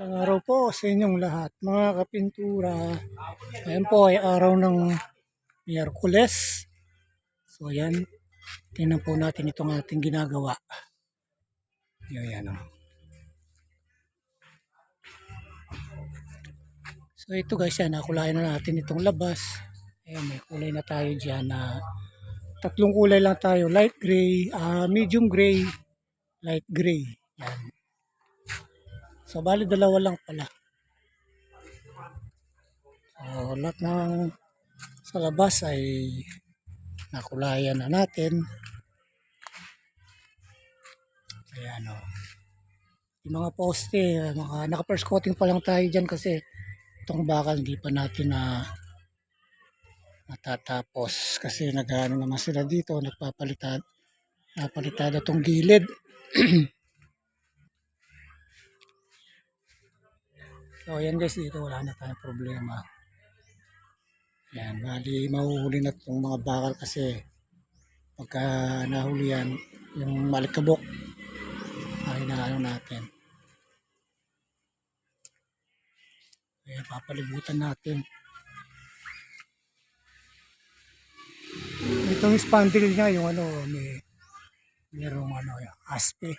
Magandang araw po sa inyong lahat, mga kapintura. Ngayon po ay araw ng Miyerkules. So ayan, tingnan po natin itong ating ginagawa. Ayan, ayan o. So ito guys, yan, nakulayan na natin itong labas. Ayan, may kulay na tayo dyan na tatlong kulay lang tayo. Light gray, ah, medium gray, light gray. Yan. So, bali dalawa lang pala. So, lahat ng sa labas ay nakulayan na natin. Ayan o. Yung mga poste, mga, naka-first coating pa lang tayo dyan kasi itong bakal hindi pa natin na natatapos kasi nagano naman sila dito nagpapalitan napalitada tong gilid So, ayan guys, dito wala na tayong problema. Ayan, bali mahuhuli na itong mga bakal kasi pagka nahuli yan, yung malikabok, ay naano natin. Ayan, papalibutan natin. Itong spandrel niya, yung ano, may merong ano, aspe.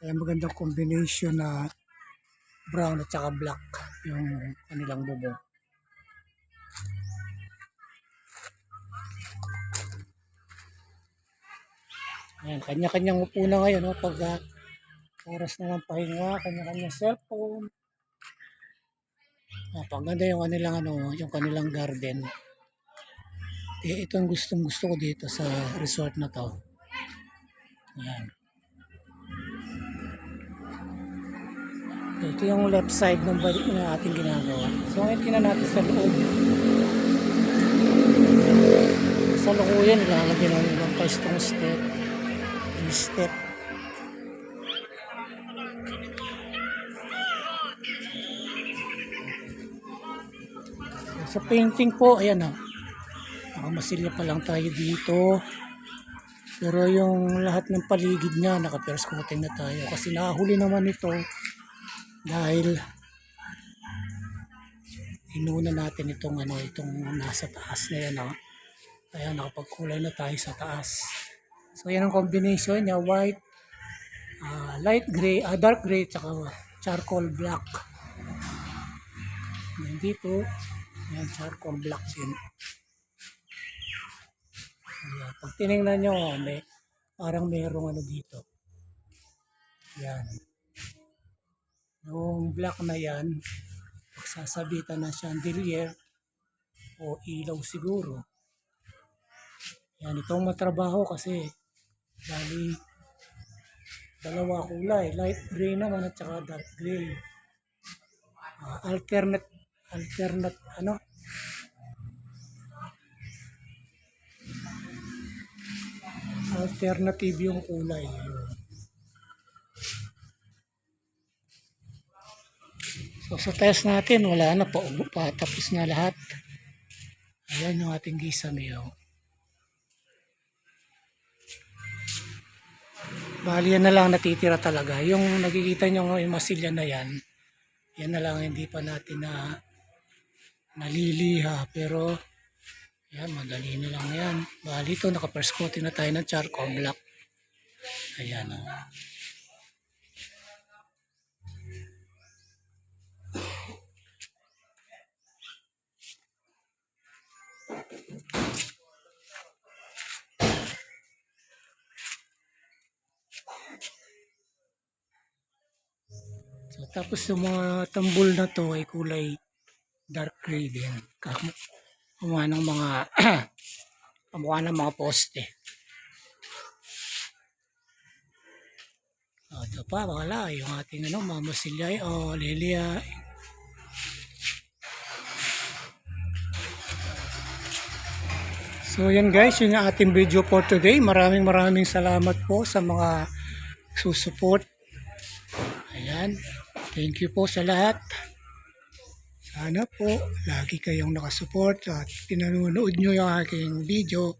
Kaya magandang combination na brown at saka black yung kanilang bubong. Ayan, kanya-kanyang upo na ngayon, no? pag ah, oras na ng pahinga, kanya-kanyang cellphone. Ah, paganda yung kanilang, ano, yung kanilang garden. Eh, ito ang gustong gusto ko dito sa resort na to. Ayan. Ito yung left side ng balik na ating ginagawa. So, ngayon tingnan natin sa loob. Sa lukuyan, ilalagyan ng pastong step. Three step. Sa painting po, ayan o. Nakamasilya pa lang tayo dito. Pero yung lahat ng paligid niya, naka-first na tayo. Kasi nahuli naman ito dahil inuna natin itong ano itong nasa taas na yan oh. Kaya nakapagkulay na tayo sa taas. So yan ang combination niya white, ah, light gray, ah, dark gray tsaka charcoal black. Yan dito, yan charcoal black din. Ayan. Pag tinignan nyo, may, parang merong ano dito. Yan. Yung black na yan, pagsasabitan ng chandelier o ilaw siguro. Yan, itong matrabaho kasi bali dalawa kulay, light gray naman at saka dark gray. Ah, alternate, alternate, ano? Alternative yung kulay. Yun. So sa test natin, wala na po. pa tapos na lahat. Ayan yung ating gisamiyo. Bali yan na lang natitira talaga. Yung nakikita nyo nga yung masilya na yan, yan na lang hindi pa natin na naliliha. Pero yan, madali na lang yan. Bali ito, naka-first coating na tayo ng charcoal black. Ayan o. So, tapos yung mga tambol na to ay kulay dark gray din. Kamukha ng mga kamukha ng mga poste. O, ito pa, wala. Yung ating ano, mamasilyay o lilia. So yan guys, yun yung ating video for today. Maraming maraming salamat po sa mga susuport. Ayan. Thank you po sa lahat. Sana po lagi kayong nakasupport at pinanonood nyo yung aking video.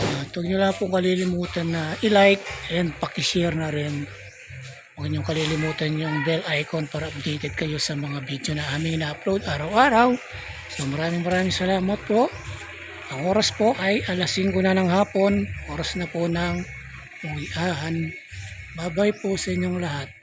At huwag nyo lang po kalilimutan na i-like and pakishare na rin. Huwag niyong kalilimutan yung bell icon para updated kayo sa mga video na aming na-upload araw-araw. So maraming maraming salamat po. Ang oras po ay alas 5 na ng hapon. Oras na po ng uwian. Bye-bye po sa inyong lahat.